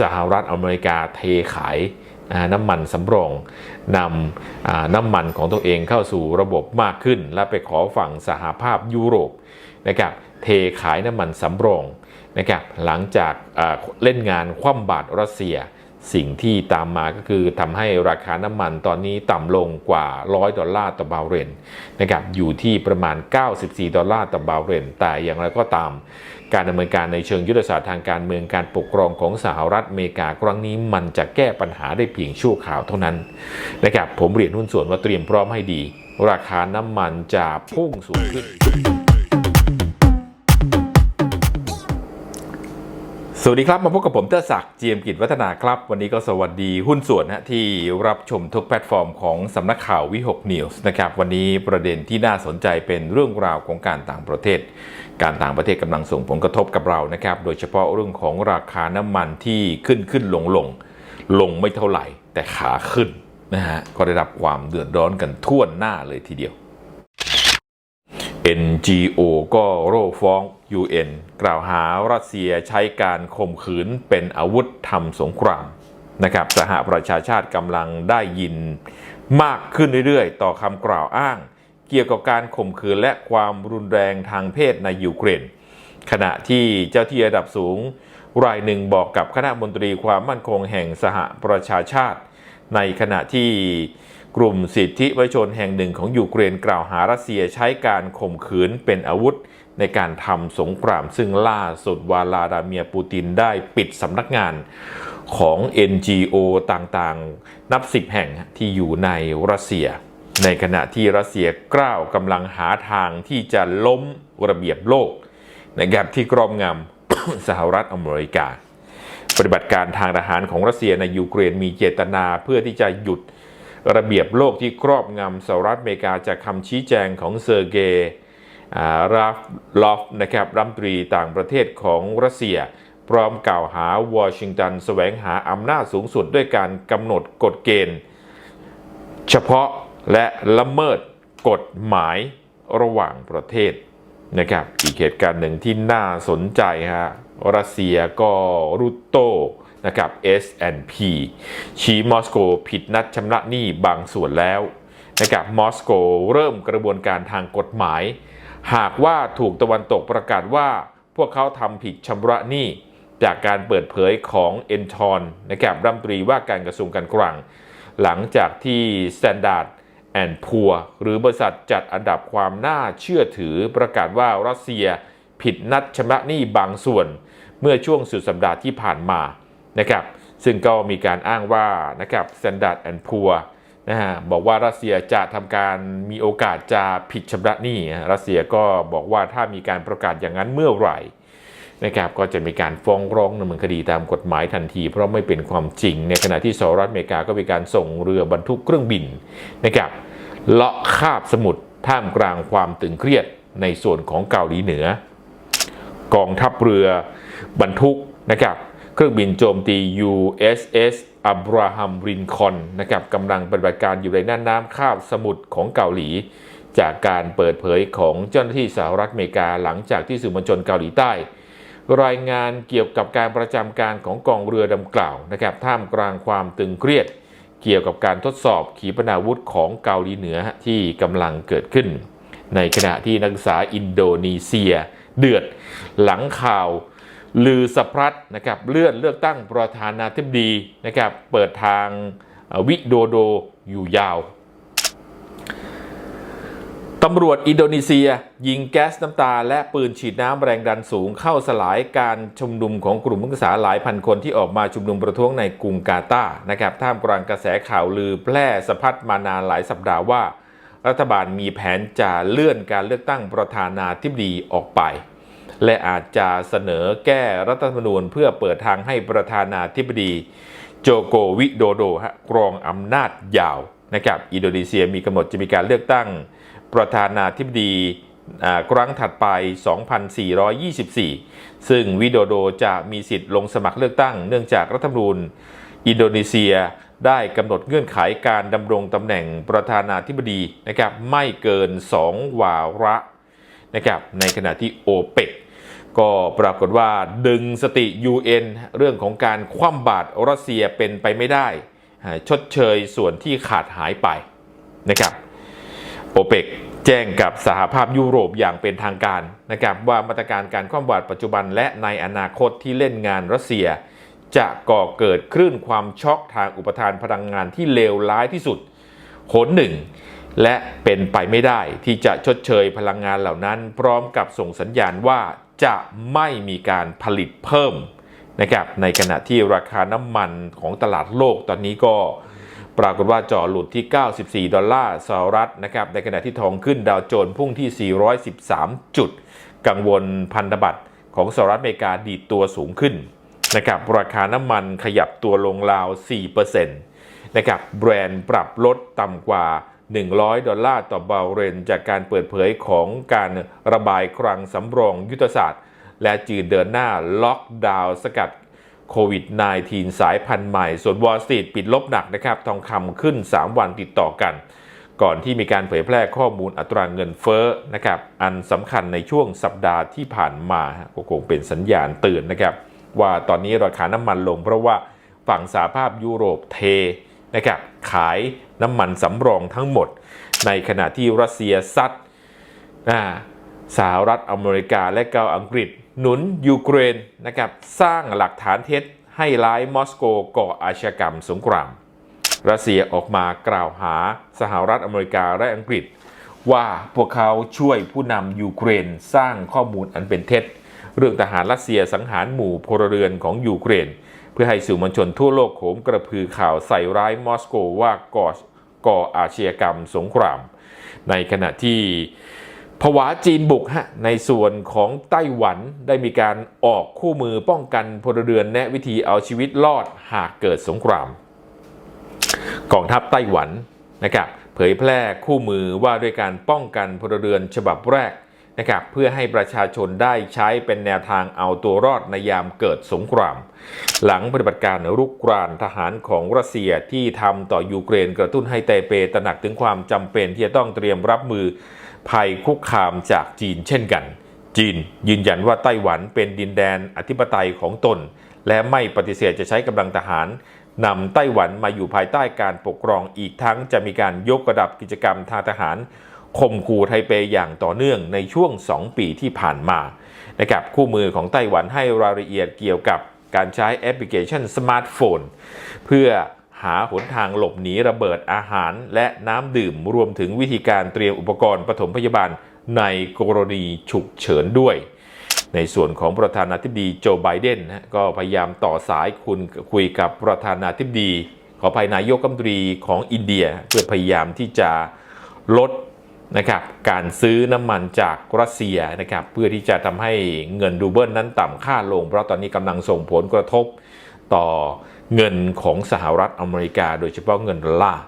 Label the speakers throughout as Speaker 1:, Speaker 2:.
Speaker 1: สหรัฐอเมริกาเทขายน้ำมันสำรองนำน้ำมันของตัวเองเข้าสู่ระบบมากขึ้น และไปขอฝั่งสหภาพยุโรปนะครับเทขายน้ำมันสำรองนะครับหลังจากเล่นงานคว่ำบาตรรัสเซียสิ่งที่ตามมาก็คือทำให้ราคาน้ำมันตอนนี้ต่ำลงกว่า 100 ดอลลาร์ต่อบาร์เรลนะครับอยู่ที่ประมาณ 94 ดอลลาร์ต่อบาร์เรลแต่อย่างไรก็ตาม การดำเนินการในเชิงยุทธศาสตร์ทางการเมืองการปกครองของสหรัฐอเมริกาครั้งนี้มันจะแก้ปัญหาได้เพียงชั่วคราวเท่านั้นนะครับผมเรียนหุ้นส่วนว่าเตรียมพร้อมให้ดี ราคาน้ำมันจะพุ่งสูงขึ้น สวัสดีครับ มาพบกับผมเตอร์ศักดิ์เจียมกิจวัฒนาครับ วันนี้ก็สวัสดีหุ้นส่วนนะที่รับชมทุกแพลตฟอร์มของสำนักข่าววิหกนิวส์นะครับวันนี้ประเด็นที่น่าสนใจเป็นเรื่องราวของการต่างประเทศ การต่างประเทศกำลังส่งผลกระทบกับเรานะครับ โดยเฉพาะเรื่องของราคาน้ำมันที่ขึ้นขึ้นลงลงลงไม่เท่าไหร่ แต่ขาขึ้นนะฮะก็ได้รับความเดือดร้อนกันทั่วหน้าเลยทีเดียว NGO ก็โร่ฟ้อง UN กล่าวหารัสเซียใช้การข่มขืนเป็นอาวุธทำสงครามนะครับสหประชาชาติกำลังได้ยินมากขึ้นเรื่อยๆ ต่อคำกล่าวอ้าง เกี่ยวกับการข่มขืนและความรุนแรงทางเพศในยูเครน ขณะที่เจ้าที่ระดับสูง รายหนึ่งบอกกับคณะมนตรีความมั่นคงแห่งสหประชาชาติ ในขณะที่กลุ่มสิทธิประชาชนแห่งหนึ่งของยูเครนกล่าวหารัสเซียใช้การข่มขืนเป็นอาวุธในการทำสงครามซึ่งล่าสุดวาลาดาเมียปูตินได้ปิดสำนักงานของ NGO ต่างๆ นับสิบแห่งที่อยู่ในรัสเซีย ในขณะที่รัสเซียกล้าวกำลังหาทางที่จะล้มระเบียบโลกนะครับที่กรอบงำสหรัฐอเมริกา ปฏิบัติการทางทหารของรัสเซียในยูเครนมีเจตนาเพื่อที่จะหยุดระเบียบโลกที่ครอบงำสหรัฐอเมริกาจากคำชี้แจงของเซอร์เกย์ราฟลอฟนะครับรัฐมนตรีต่างประเทศของรัสเซีย พร้อมกล่าวหาวอชิงตันแสวงหาอำนาจสูงสุดด้วยการกำหนดกฎเกณฑ์ เฉพาะ และละเมิดกฎหมายระหว่างประเทศนะครับอีกเหตุการณ์หนึ่งที่น่าสนใจฮะรัสเซียก็รุตโตนะครับ S&P ชี้มอสโกผิดนัดชำระหนี้บางส่วนแล้วนะครับมอสโกเริ่มกระบวนการทางกฎหมาย หากว่าถูกตะวันตกประกาศว่าพวกเขาทำผิดชำระหนี้จากการเปิดเผยของเอนทอนนะครับรัฐมนตรีว่าการกระทรวงการคลัง หลังจากที่ Standard and Poor หรือบริษัทจัดอันดับความน่าเชื่อถือประกาศว่ารัสเซียผิดนัดชำระหนี้บางส่วน เมื่อช่วงสุดสัปดาห์ที่ผ่านมานะครับซึ่งก็มีการอ้างว่านะครับ Standard and Poor นะฮะบอกว่ารัสเซียจะทำการมีโอกาสจะผิดชำระหนี้ รัสเซียก็บอกว่าถ้ามีการประกาศอย่างนั้นเมื่อไหร่ นะครับก็จะมีการฟ้องร้องดำเนินคดีตามกฎหมายทันที เพราะไม่เป็นความจริง ในขณะที่สหรัฐอเมริกาก็มีการส่งเรือบรรทุกเครื่องบินนะครับเลาะคาบสมุทรท่ามกลางความตึงเครียดในส่วนของเกาหลีเหนือ กองทัพเรือบรรทุกนะครับเครื่องบินโจมตี USS อับราฮัมรินคอนนะครับกำลังปฏิบัติการอยู่ในน่านน้ำคาบสมุทรของเกาหลี จากการเปิดเผยของเจ้าหน้าที่สหรัฐอเมริกาหลังจากที่สื่อมวลชนเกาหลีใต้ รายงานเกี่ยวกับการประจำการของกองเรือดังกล่าวนะครับท่ามกลางความตึงเครียด เกี่ยวกับการทดสอบขีปนาวุธของเกาหลีเหนือที่กำลังเกิดขึ้น ในขณะที่นักศึกษาอินโดนีเซีย เดือดหลังข่าวลือสะพรัดนะครับเลื่อนเลือกตั้งประธานาธิบดีนะครับเปิดทางวิโดโดอยู่ยาว ตำรวจอินโดนีเซีย ยิงแก๊สน้ำตา และปืนฉีดน้ำแรงดันสูงเข้าสลายการชุมนุมของกลุ่มนักศึกษาหลายพันคนที่ออกมาชุมนุมประท้วงในกรุงกาตาร์นะครับท่ามกลางกระแสข่าวลือแพร่สะพัดมานานหลายสัปดาห์ว่า รัฐบาลมีแผนจะเลื่อนการเลือกตั้งประธานาธิบดีออกไป และอาจจะเสนอแก้รัฐธรรมนูญเพื่อเปิดทางให้ประธานาธิบดีโจโกวิโดโดฮะกรองอำนาจยาวนะครับอินโดนีเซียมีกำหนดจะมีการเลือกตั้ง ประธานาธิบดีครั้งถัดไป 2424 ซึ่งวิโดโดจะมีสิทธิ์ลงสมัครเลือกตั้งเนื่องจากรัฐธรรมนูญอินโดนีเซียได้กำหนดเงื่อนไขการดำรงตำแหน่งประธานาธิบดีนะครับไม่เกิน 2 วาระนะครับในขณะที่โอเปกก็ปรากฏว่าดึงสติ UN เรื่องของการคว่ำบาตรรัสเซียเป็นไปไม่ได้ ชดเชยส่วนที่ขาดหายไปนะครับ โอเปกแจ้งกับสหภาพยุโรปอย่างเป็นทางการนะครับว่ามาตรการการคว่ำบาตรปัจจุบันและในอนาคตที่เล่นงานรัสเซีย จะก่อเกิดคลื่นความช็อกทางอุปทานพลังงานที่เลวร้ายที่สุดหนหนึ่ง และเป็นไปไม่ได้ที่จะชดเชยพลังงานเหล่านั้น พร้อมกับส่งสัญญาณว่าจะไม่มีการผลิตเพิ่มนะครับในขณะที่ราคาน้ำมันของตลาดโลกตอนนี้ก็ ปรากฏว่าจ่อหลุดที่ 94 ดอลลาร์สหรัฐนะครับ ในขณะที่ทองขึ้นดาวโจนส์พุ่งที่ 413 จุด กังวลพันธบัตรของสหรัฐอเมริกาดีดตัวสูงขึ้นนะครับ ราคาน้ำมันขยับตัวลงราว 4%นะครับแบรนด์ปรับลดต่ำกว่า 100 ดอลลาร์ต่อบาร์เรนจากการเปิดเผยของการระบายคลังสำรองยุทธศาสตร์ และจีนเดินหน้าล็อกดาวน์สกัด โควิด -19 สายพันธุ์ใหม่ ส่วนวอลสตรีทปิดลบหนักนะครับ ทองคำขึ้น 3 วันติดต่อกัน ก่อนที่มีการเผยแพร่ข้อมูลอัตราเงินเฟ้อนะครับ อันสำคัญในช่วงสัปดาห์ที่ผ่านมาก็คงเป็นสัญญาณเตือนนะครับ ว่าตอนนี้ราคาน้ำมันลง เพราะว่าฝั่งสหภาพยุโรปเทนะครับขายน้ำมันสำรองทั้งหมด ในขณะที่รัสเซียซัดสหรัฐอเมริกาและเกาอังกฤษ หนุนยูเครนนะครับสร้างหลักฐานเท็จให้ร้ายมอสโกก่ออาชญากรรมสงคราม รัสเซียออกมากล่าวหาสหรัฐอเมริกาและอังกฤษ ว่าพวกเขาช่วยผู้นำยูเครนสร้างข้อมูลอันเป็นเท็จ เรื่องทหารรัสเซียสังหารหมู่พลเรือนของยูเครน เพื่อให้สื่อมวลชนทั่วโลกโขมกระพือข่าวใส่ร้ายมอสโกว่าก่อก่ออาชญากรรมสงคราม ในขณะที่ ผวาจีนบุกฮะในส่วนของไต้หวันได้มีการออกคู่มือป้องกันพลเรือนแนะวิธีเอาชีวิตรอดหากเกิดสงคราม กองทัพไต้หวันนะครับเผยแพร่คู่มือว่าด้วยการป้องกันพลเรือนฉบับแรกนะครับเพื่อให้ประชาชนได้ใช้เป็นแนวทางเอาตัวรอดในยามเกิดสงคราม หลังปฏิบัติการรุกรานทหารของรัสเซียที่ทำต่อยูเครนกระตุ้นให้ไตเปตระหนักถึงความจำเป็นที่จะต้องเตรียมรับมือภัยคุกคามจากจีนเช่นกัน จีนยืนยันว่าไต้หวันเป็นดินแดนอธิปไตยของตน และไม่ปฏิเสธจะใช้กำลังทหารนำไต้หวันมาอยู่ภายใต้การปกครองอีกทั้งจะมีการยกระดับกิจกรรมทางทหารข่มขู่ไทเปอย่างต่อเนื่องในช่วง 2 ปีที่ผ่านมานะครับคู่มือของไต้หวันให้รายละเอียดเกี่ยวกับ การใช้แอปพลิเคชันสมาร์ทโฟน เพื่อหาหนทางหลบหนีระเบิดอาหารและน้ำดื่มรวมถึงวิธีการเตรียมอุปกรณ์ปฐมพยาบาลในกรณีฉุกเฉินด้วย ในส่วนของประธานาธิบดีโจไบเดนก็พยายามต่อสายคุณคุยกับประธานาธิบดี ขอภายนายกรัฐมนตรีของอินเดีย เพื่อพยายามที่จะลด นะครับการซื้อน้ำมันจากรัสเซียนะครับเพื่อที่จะทำให้เงินดูเบิลนั้นต่ำค่าลง เพราะตอนนี้กำลังส่งผลกระทบต่อเงินของสหรัฐอเมริกา โดยเฉพาะเงินดอลลาร์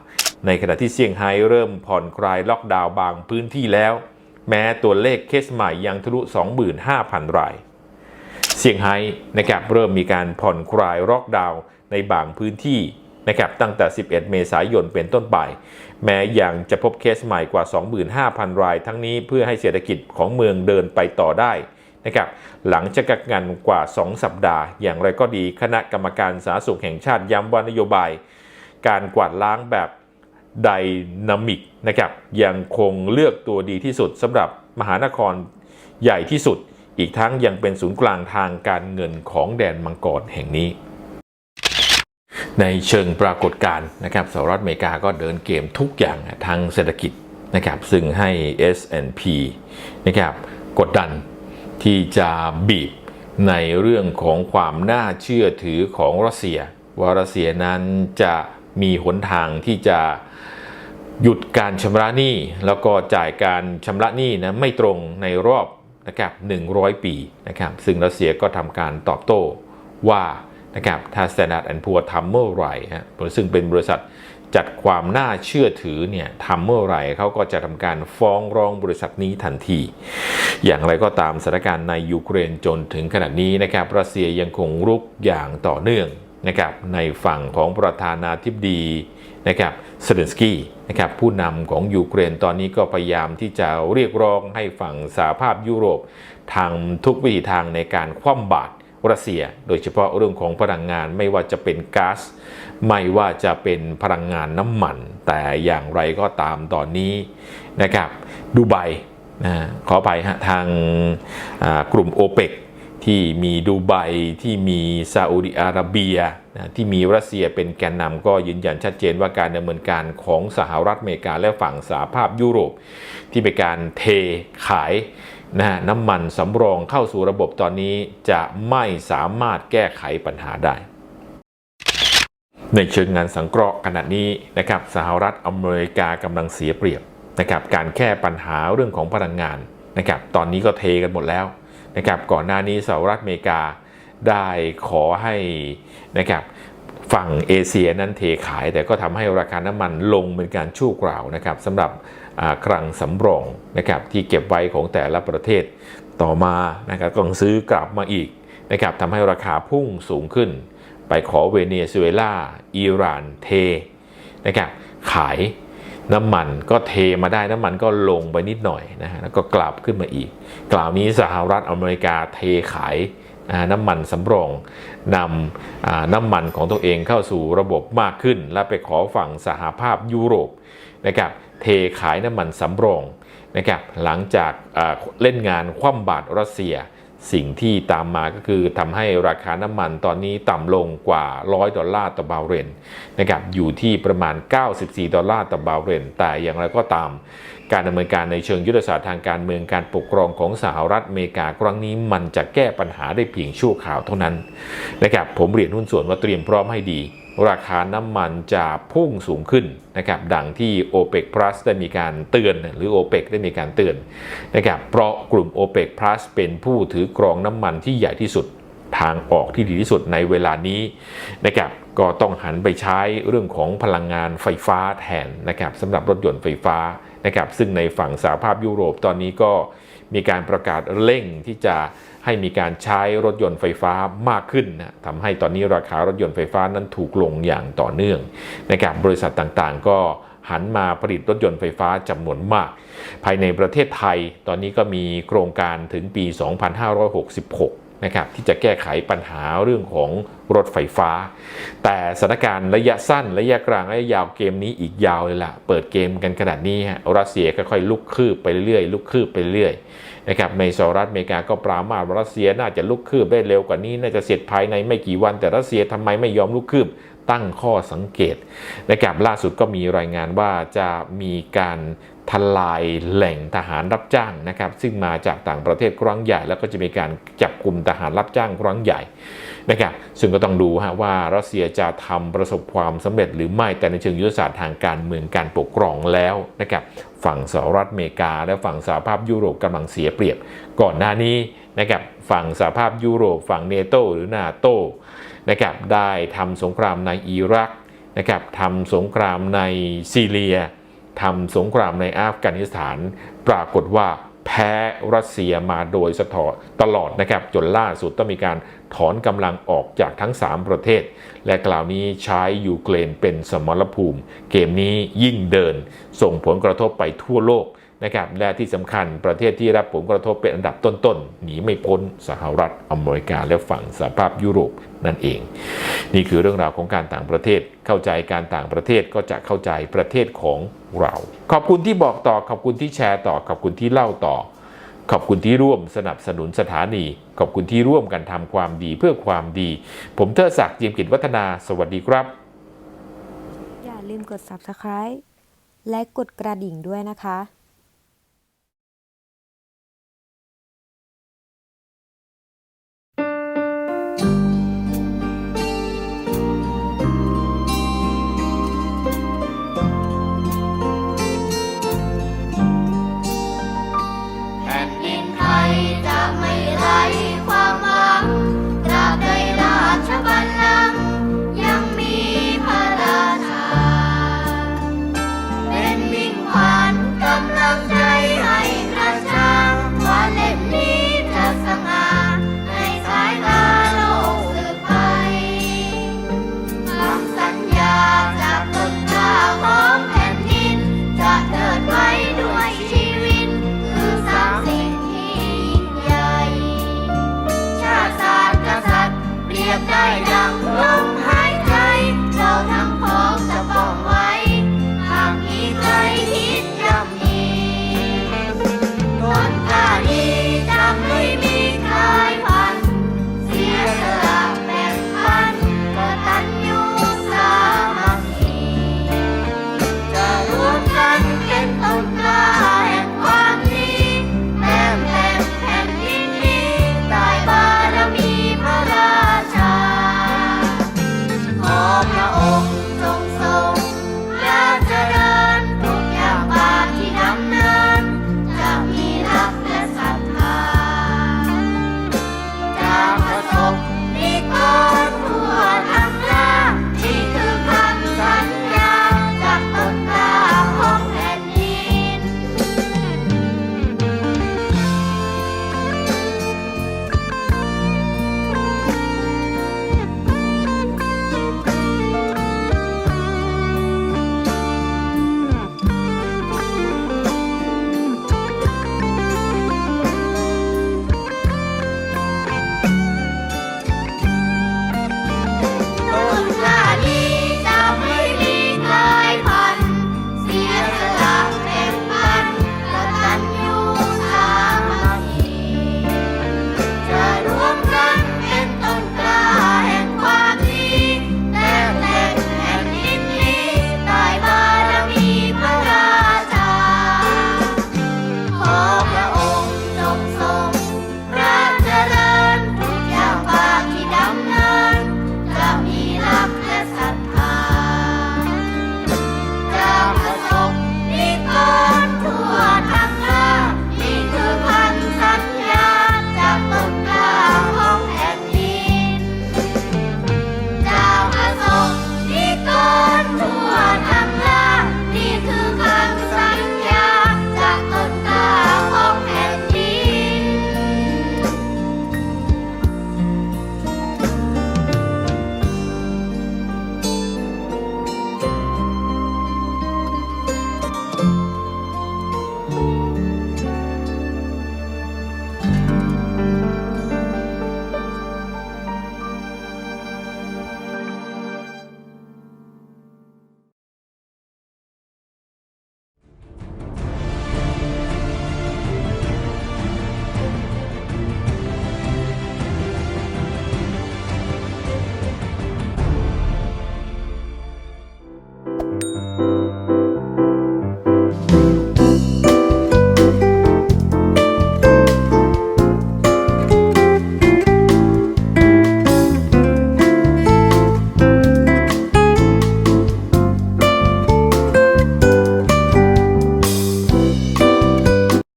Speaker 1: ในขณะที่เซี่ยงไฮ้เริ่มผ่อนคลายล็อกดาวน์บางพื้นที่แล้ว แม้ตัวเลขเคสใหม่ยังทะลุ 25,000 รายเซี่ยงไฮ้นะครับเริ่มมีการผ่อนคลายล็อกดาวน์ในบางพื้นที่ นะครับตั้งแต่ 11 เมษายนเป็นต้นไป แม้ยังจะพบเคสใหม่กว่า 25,000 ราย ทั้งนี้เพื่อให้เศรษฐกิจของเมืองเดินไปต่อได้นะครับหลังจากกักงานกว่า 2 สัปดาห์ อย่างไรก็ดีคณะกรรมการสาธารณสุขแห่งชาติย้ำว่านโยบาย การกวาดล้างแบบไดนามิกนะครับยังคงเลือกตัวดีที่สุดสำหรับมหานครใหญ่ที่สุด อีกทั้งยังเป็นศูนย์กลางทางการเงินของแดนมังกรแห่งนี้ ในเชิงปรากฏการณ์นะครับสหรัฐอเมริกาก็เดินเกมทุกอย่างทางเศรษฐกิจนะครับซึ่งให้ S&P นะครับกดดันที่จะบีบในเรื่องของความน่าเชื่อถือของรัสเซีย ว่ารัสเซียนั้นจะมีหนทางที่จะหยุดการชำระหนี้ แล้วก็จ่ายการชำระหนี้นะไม่ตรงในรอบนะครับ100 ปีนะครับซึ่งรัสเซียก็ทำการตอบโต้ว่า นะครับถ้า Standard Poor's ทำเมื่อไหร่ฮะซึ่งเป็นบริษัทจัดความน่าเชื่อถือเนี่ยทำเมื่อไหร่เขาก็จะทำการฟ้องร้องบริษัทนี้ทันที อย่างไรก็ตามสถานการณ์ในยูเครนจนถึงขณะนี้นะครับรัสเซียยังคงรุกอย่างต่อเนื่องนะครับในฝั่งของประธานาธิบดีนะครับเซเลนสกี้นะครับผู้นำของยูเครนตอนนี้ก็พยายามที่จะเรียกร้องให้ฝั่งสหภาพยุโรปทางทุกวิถีทางในการคว่ำบาตร รัสเซีย โดยเฉพาะเรื่องของพลังงานไม่ว่าจะเป็นก๊าซไม่ว่าจะเป็นพลังงานน้ำมัน แต่อย่างไรก็ตามตอนนี้นะครับดูไบนะขอไปฮะทางกลุ่มโอเปกที่มีดูไบที่มีซาอุดิอาระเบียนะที่มีรัสเซียเป็นแกนนำก็ยืนยันชัดเจนว่าการดำเนินการของสหรัฐอเมริกาและฝั่งสหภาพยุโรป ที่เป็นการเทขาย นะฮะน้ำมันสำรองเข้าสู่ระบบตอนนี้จะไม่สามารถแก้ไขปัญหาได้ ในเชิงงานสังเคราะห์ขณะนี้นะครับสหรัฐอเมริกากำลังเสียเปรียบนะครับการแก้ปัญหาเรื่องของพลังงานนะครับตอนนี้ก็เทกันหมดแล้วนะครับก่อนหน้านี้สหรัฐอเมริกาได้ขอให้นะครับ ฝั่งเอเชียนั้นเทขาย แต่ก็ทำให้ราคาน้ำมันลงเป็นการชั่วคราวนะครับสำหรับคลังสำรองนะครับที่เก็บไว้ของแต่ละประเทศต่อมานะครับก็ซื้อกลับมาอีกนะครับทำให้ราคาพุ่งสูงขึ้น ไปขอเวเนซุเอลาอิหร่านเทนะครับขายน้ำมันก็เทมาได้น้ำมันก็ลงไปนิดหน่อยนะฮะแล้วก็กลับขึ้นมาอีก กล่าวนี้สหรัฐอเมริกาเทขาย น้ำมันสำรองนำน้ำมันของตัวเองเข้าสู่ระบบมากขึ้น และไปขอฝั่งสหภาพยุโรปนะครับเทขายน้ำมันสำรองนะครับหลังจากเล่นงานคว่ำบาตรรัสเซีย สิ่งที่ตามมาก็คือทำให้ราคาน้ำมันตอนนี้ต่ำลงกว่า 100 ดอลลาร์ต่อบาร์เรลนะครับอยู่ที่ประมาณ 94 ดอลลาร์ต่อบาร์เรลแต่อย่างไรก็ตาม การดำเนินการในเชิงยุทธศาสตร์ทางการเมืองการปกครองของสหรัฐอเมริกาครั้งนี้มันจะแก้ปัญหาได้เพียงชั่วคราวเท่านั้นนะครับผมเรียนหุ้นส่วนว่าเตรียมพร้อมให้ดี ราคาน้ำมันจะพุ่งสูงขึ้นนะครับดังที่ OPEC Plus ได้มีการเตือนหรือ OPEC ได้มีการเตือนนะครับเพราะกลุ่ม OPEC Plus เป็นผู้ถือกรองน้ำมันที่ใหญ่ที่สุดทางออกที่ดีที่สุดในเวลานี้นะครับก็ต้องหันไปใช้เรื่องของพลังงานไฟฟ้าแทนนะครับสำหรับรถยนต์ไฟฟ้านะครับซึ่งในฝั่งสหภาพยุโรปตอนนี้ก็มีการประกาศเร่งที่จะ ให้มีการใช้รถยนต์ไฟฟ้ามากขึ้นนะทำให้ตอนนี้ราคารถยนต์ไฟฟ้านั้นถูกลงอย่างต่อเนื่องนะครับบริษัทต่างๆ ก็หันมาผลิตรถยนต์ไฟฟ้าจำนวนมาก ภายในประเทศไทย ตอนนี้ก็มีโครงการถึงปี 2566 นะครับที่จะแก้ไขปัญหาเรื่องของรถไฟฟ้า แต่สถานการณ์ระยะสั้น ระยะกลางระยะยาวเกมนี้อีกยาวเลยล่ะ เปิดเกมกันขนาดนี้ฮะรัสเซียค่อยๆลุกคืบไปเรื่อยๆลุกคืบไปเรื่อยนะครับในสหรัฐอเมริกาก็ปรามาารัสเซียน่าจะลุกคืบได้เร็วกว่านี้น่าจะเสร็จภายในไม่กี่วัน แต่รัสเซียทำไมไม่ยอมลุกคืบตั้งข้อสังเกตนะครับล่าสุดก็มีรายงานว่าจะมีการ ทลายแหล่งทหารรับจ้างนะครับ ซึ่งมาจากต่างประเทศครั้งใหญ่ แล้วก็จะมีการจับกลุ่มทหารรับจ้างครั้งใหญ่นะครับซึ่งก็ต้องดูฮะว่ารัสเซียจะทำประสบความสำเร็จหรือไม่แต่ในเชิงยุทธศาสตร์ทางการเมืองการปกครองแล้วนะครับฝั่งสหรัฐอเมริกา และฝั่งสหภาพยุโรปกำลังเสียเปรียบ ก่อนหน้านี้นะครับฝั่งสหภาพยุโรป ฝั่งเนโตหรือนาโตนะครับได้ทำสงครามในอิรักนะครับทำสงครามในซีเรีย ทำสงครามในอัฟกานิสถาน ปรากฏว่าแพ้รัสเซียมาโดยสถอตลอดนะครับ จนล่าสุดต้องมีการถอนกำลังออกจากทั้ง 3 ประเทศ และกล่าวนี้ใช้ยูเครนเป็นสมรภูมิ เกมนี้ยิ่งเดิน ส่งผลกระทบไปทั่วโลก นะครับและที่สำคัญประเทศที่รับผลกระทบเป็นอันดับต้นๆหนีไม่พ้นสหรัฐอเมริกาและฝั่งสหภาพยุโรปนั่นเอง นี่คือเรื่องราวของการต่างประเทศเข้าใจการต่างประเทศก็จะเข้าใจประเทศของเรา ขอบคุณที่บอกต่อขอบคุณที่แชร์ต่อขอบคุณที่เล่าต่อ ขอบคุณที่ร่วมสนับสนุนสถานี ขอบคุณที่ร่วมกันทำความดีเพื่อความดี ผมเทิดศักดิ์เจียมกิจวัฒนา สวัสดีครับ
Speaker 2: อย่าลืมกด subscribe และกดกระดิ่งด้วยนะคะ